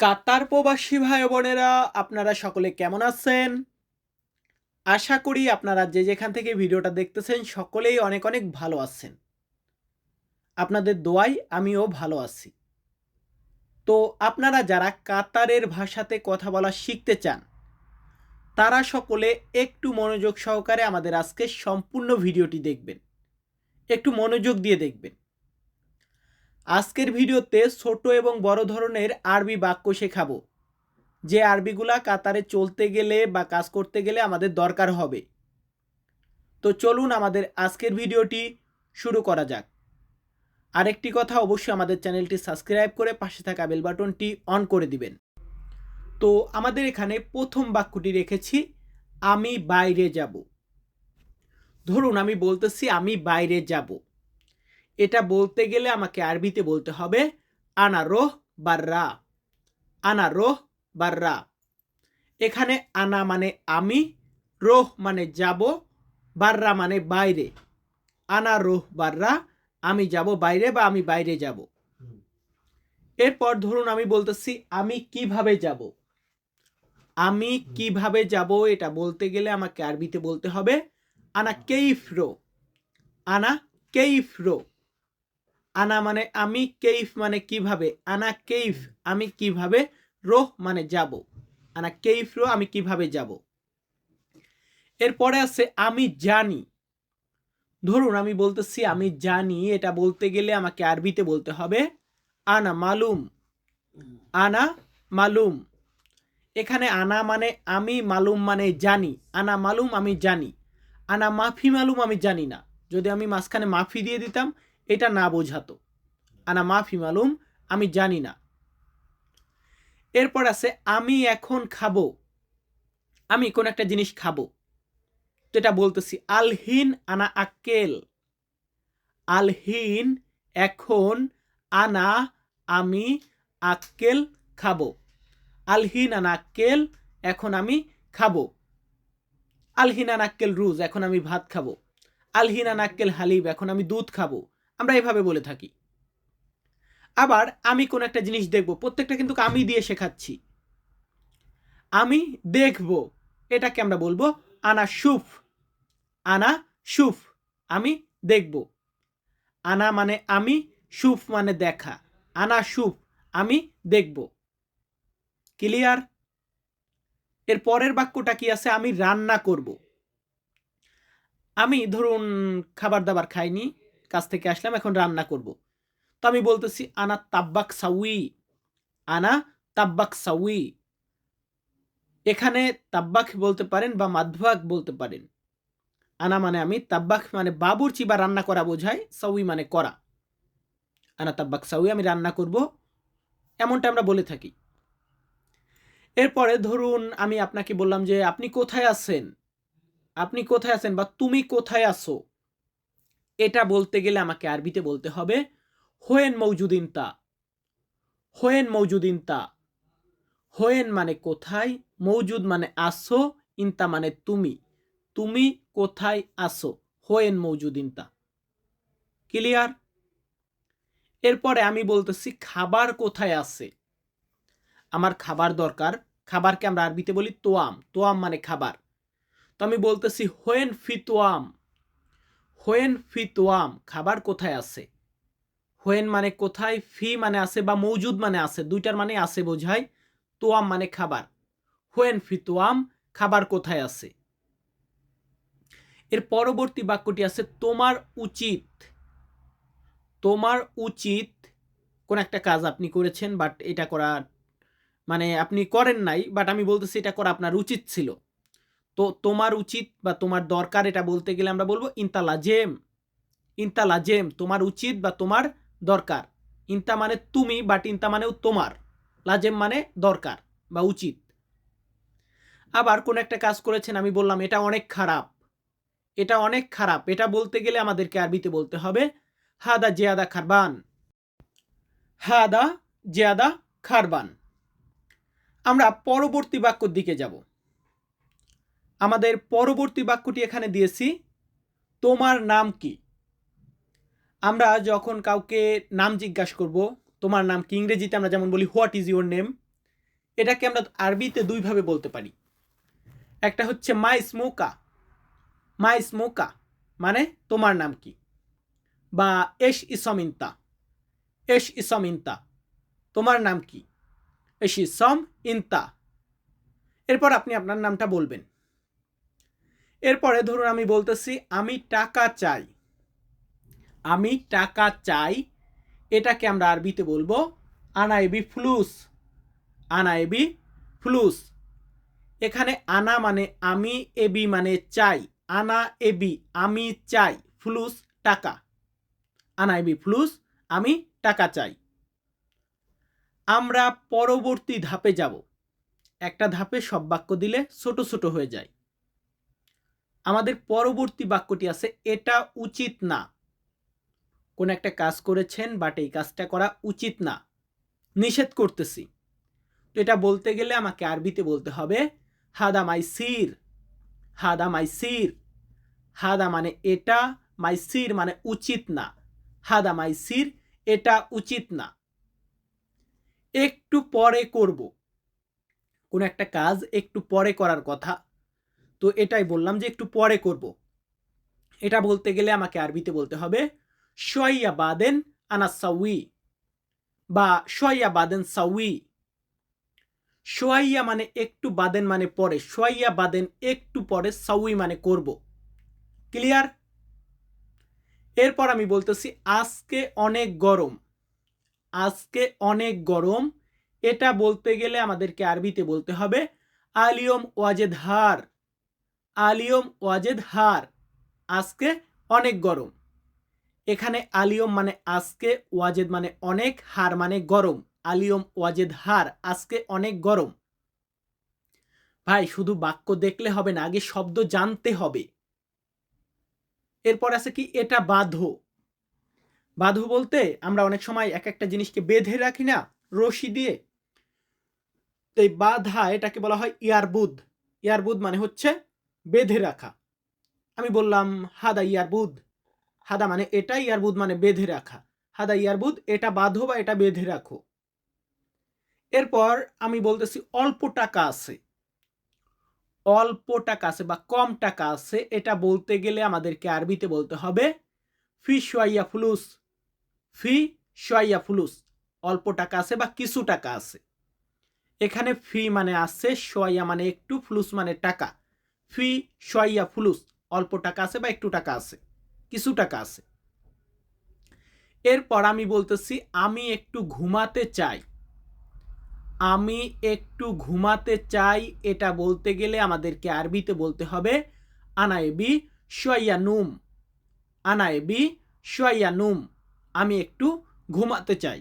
কাতার প্রবাসী ভাই বোনেরা, আপনারা সকলে কেমন আছেন? আশা করি আপনারা যে যেখান থেকে ভিডিওটা দেখতেছেন সকলেই অনেক অনেক ভালো আছেন। আপনাদের দোয়াই আমিও ভালো আছি। তো আপনারা যারা কাতারের ভাষাতে কথা বলা শিখতে চান, তারা সকলে একটু মনোযোগ সহকারে আমাদের আজকে সম্পূর্ণ ভিডিওটি দেখবেন। একটু মনোযোগ দিয়ে দেখবেন। আজকের ভিডিওতে ছোট এবং বড় ধরনের আরবি বাক্য শেখাবো। যে আরবিগুলা কাতারে চলতে গেলে বা কাজ করতে গেলে আমাদের দরকার হবে। তো চলুন আমাদের আজকের ভিডিওটি শুরু করা যাক। আরেকটি কথা অবশ্যই আমাদের চ্যানেলটি সাবস্ক্রাইব করে পাশে থাকা বেল বাটনটি অন করে দিবেন। তো আমাদের এখানে প্রথম বাক্যটি রেখেছি, আমি বাইরে যাব। ধরুন আমি বলতেছি, আমি বাইরে যাব। এটা বলতে গেলে আমাকে আরবিতে বলতে হবে আনা রোহ বাররা। আনা রোহ বাররা। এখানে আনা মানে আমি রোহ মানে যাব বাররা মানে বাইরে। আনা রোহ বাররা আমি যাব বাইরে বা আমি বাইরে যাব। এরপর ধরুন আমি বলতেছি আমি কীভাবে যাব? আমি কীভাবে যাব এটা বলতে গেলে আমাকে আরবিতে বলতে হবে আনা কেইফ রো আনা কেইফ রো আনা মানে আমি কেইফ মানে কীভাবে? আনা কেইফ আমি কীভাবে? রোহ মানে যাব। আনা কেইফ রো আমি কীভাবে যাব? এরপরে আছে আমি জানি। ধরুন আমি বলতেছি আমি জানি, এটা বলতে গেলে আমাকে আরবিতে বলতে হবে, আনা মালুম। আনা মালুম। এখানে আনা মানে আমি, মালুম মানে জানি। আনা মালুম আমি জানি। আনা মাফি মালুম আমি জানি না। যদি আমি মাঝখানে মাফি দিয়ে দিতাম এটা না বোঝাতো। আনা মাফি মালুম, আমি জানি না। এরপর আছে, আমি এখন খাব। আমি কোন একটা জিনিস খাব। তো এটা বলতেছি, আলহিন আনা আক্কেল। আলহিন এখন আনা আমি আক্কেল খাব। আলহিন আনা আক্কেল, এখন আমি খাব। আলহিন আনা আক্কেল রুজ, এখন আমি ভাত খাব। আলহিন আনা আক্কেল হালিব এখন আমি দুধ খাব। আমরা এভাবে বলে থাকি। আবার আমি কোন একটা জিনিস দেখব, প্রত্যেকটা কিন্তু আমি দিয়ে শেখাচ্ছি। আমি দেখব, এটাকে আমরা বলব আনা সুফ আনা সুফ আমি দেখব। আনা মানে আমি সুফ মানে দেখা। আনা সুফ আমি দেখব। ক্লিয়ার? এর পরের বাক্যটা কি আছে? আমি রান্না করব। আমি ধরুন খাবার দাবার খাইনি কাছ থেকে আসলাম, এখন রান্না করব। তো আমি বলতেছি, আনা তাব্বাক সাউই আনা তাব্বাক সাউই এখানে তাব্বাক বলতে পারেন বা মাধবাক বলতে পারেন। আনা মানে আমি, তাব্বাক মানে বাবুরচি বা রান্না করা বোঝায় সাউই মানে করা। আনা তাব্বাক সাউই আমি রান্না করব, এমনটা আমরা বলে থাকি। এরপরে ধরুন, আমি আপনাকে বললাম যে, আপনি কোথায় আছেন? আপনি কোথায় আছেন বা তুমি কোথায় আছো? এটা বলতে গেলে আমাকে আরবিতে বলতে হবে, হোয়েন মৌজুদিন তা। হোয়েন মৌজুদিন তা। হোয়েন মানে কোথায়, মৌজুদ মানে আসো, ইনতা মানে তুমি। তুমি কোথায় আসো, হোয়েন মৌজুদিন তা। ক্লিয়ার? এরপরে আমি বলতেছি, খাবার কোথায় আছে? আমার খাবার দরকার। খাবারকে আমরা আরবিতে বলি তোয়াম। তোয়াম মানে খাবার। তো আমি বলতেছি, হোয়েন ফি তোয়াম। হোয়েন ফি তোয়াম, খাবার কোথায় আছে? হোয়েন মানে কোথায়, ফি মানে আছে বা মৌজুদ মানে আছে, দুইটার মানে আছে বোঝায়, তোয়াম মানে খাবার। হোয়েন ফি তোয়াম, খাবার কোথায় আছে? এর পরবর্তী বাক্যটি আছে, তোমার উচিত। তোমার উচিত, কোন একটা কাজ আপনি করেছেন বাট এটা করা মানে আপনি করেন নাই বাট আমি বলতেছি এটা করা আপনার উচিত ছিল। তো তোমার উচিত বা তোমার দরকার এটা বলতে গেলে আমরা বলব ইনতা লাজেম। তোমার উচিত বা তোমার দরকার। ইনতা মানে তুমি, বাট ইনতা মানেও তোমার। লাজেম মানে দরকার বা উচিত। আবার কোন একটা কাজ করেছেন, আমি বললাম, এটা অনেক খারাপ। এটা অনেক খারাপ। এটা বলতে গেলে আমাদেরকে আরবিতে বলতে হবে, হাদা জিয়াদা খারবান। হাদা জিয়াদা খারবান। আমরা পরবর্তী বাক্যর দিকে যাব। আমাদের পরবর্তী বাক্যটি এখানে দিয়েছি, তোমার নাম কি? আমরা যখন কাউকে নাম জিজ্ঞাসা করব, তোমার নাম কি? ইংরেজিতে আমরা যেমন বলি হোয়াট ইজ ইউর নেম এটাকে আমরা আরবিতে দুইভাবে বলতে পারি। একটা হচ্ছে মাই স্মোকা মাই স্মোকা মানে তোমার নাম কি? বা এশ ইসমিন্তা এশ ইসমিন্তা তোমার নাম কি? এশ ইসম ইন্তা এরপর আপনি আপনার নামটা বলবেন। এরপরে ধরুন আমি বলতেছি, আমি টাকা চাই। আমি টাকা চাই, এটাকে আমরা আরবিতে বলব আনাইবি ফ্লুস। আনাইবি ফ্লুস। এখানে আনা মানে আমি, এবি মানে চাই। আনা, এবি, আমি চাই, ফ্লুস, টাকা। আনাইবি ফ্লুস, আমি টাকা চাই। আমরা পরবর্তী ধাপে যাব। একটা ধাপে সব বাক্য দিলে ছোট ছোট হয়ে যায়। আমাদের পরবর্তী বাক্যটি আছে, এটা উচিত না। কোন একটা কাজ করেছেন বাট এই কাজটা করা উচিত না। নিষেধ করতেছি। তো এটা বলতে গেলে আমাকে আরবিতে বলতে হবে, হাদা মাই সির। হাদা মাই সির। হাদা মানে এটা। মাই সির মানে উচিত না। হাদা মাই সির। এটা উচিত না। একটু পরে করব। কোন একটা কাজ একটু পরে করার কথা। তো এটাই বললাম যে একটু পরে করব। এটা বলতে গেলে আমাকে আরবিতে বলতে হবে শয়া বাদেন আনা সাউই বা শয়া বাদেন সাউই সোয়াইয়া মানে একটু, বাদেন মানে পরে সোয়াইয়া বাদেন একটু পরে সাউই মানে করব। ক্লিয়ার? এরপর আমি বলতেছি, আজকে অনেক গরম। আজকে অনেক গরম, এটা বলতে গেলে আমাদেরকে আরবিতে বলতে হবে, আলিয়ম ওয়াজেদ হার। আলিয়ম ওয়াজেদ হার, আজকে অনেক গরম। এখানে আলিয়ম মানে আজকে, ওয়াজেদ মানে অনেক, হার মানে গরম। আলিয়ম ওয়াজেদ হার, আজকে অনেক গরম। ভাই, শুধু বাক্য দেখলে হবে না, আগে শব্দ জানতে হবে। এরপর আছে কি, এটা বাঁধো। বাঁধো বলতে আমরা অনেক সময় এক একটা জিনিসকে বেঁধে রাখি না, রশি দিয়ে। তো এই বাধা এটাকে বলা হয় ইয়ারবুদ। ইয়ারবুদ মানে হচ্ছে বেঁধে রাখা। আমি বললাম, হাদা ইয়ারবুদ হাদা মানে এটা ইয়ারবুদ মানে বেঁধে রাখা। হাদা ইয়ারবুদ এটা বাঁধো বা এটা বেঁধে রাখো। এরপর আমি বলতেছি, অল্প টাকা আছে। অল্প টাকা আছে বা কম টাকা আছে, এটা বলতে গেলে আমাদেরকে আরবিতে বলতে হবে, ফি সোয়াইয়া ফুলুস। ফি সোয়াইয়া ফুলুস। অল্প টাকা আছে বা কিছু টাকা আছে। এখানে ফি মানে আছে সোয়াইয়া মানে একটু, ফুলুস মানে টাকা। ফি সোয়াইয়া ফুলুস, অল্প টাকা আছে বা একটু টাকা আছে, কিছু টাকা আছে। এরপর আমি বলতেছি, আমি একটু ঘুমাতে চাই। আমি একটু ঘুমাতে চাই, এটা বলতে গেলে আমাদেরকে আরবিতে বলতে হবে, আনায়েবি সোয়াইয়া নুম। আনায়েবি সোয়াইয়া নুম, আমি একটু ঘুমাতে চাই।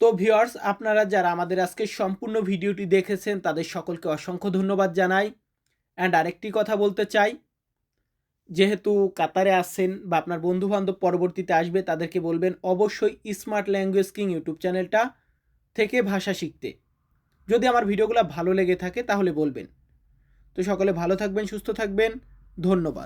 তো ভিউয়ার্স, আপনারা যারা আমাদের আজকে সম্পূর্ণ ভিডিওটি দেখেছেন, তাদের সকলকে অসংখ্য ধন্যবাদ জানাই। অ্যান্ড আরেকটি কথা বলতে চাই, যেহেতু কাতারে আসছেন বা আপনার বন্ধুবান্ধব পরবর্তীতে আসবে, তাদেরকে বলবেন অবশ্যই স্মার্ট ল্যাঙ্গুয়েজ কিং ইউটিউব চ্যানেলটা থেকে ভাষা শিখতে। যদি আমার ভিডিওগুলো ভালো লেগে থাকে তাহলে বলবেন। তো সকলে ভালো থাকবেন, সুস্থ থাকবেন, ধন্যবাদ।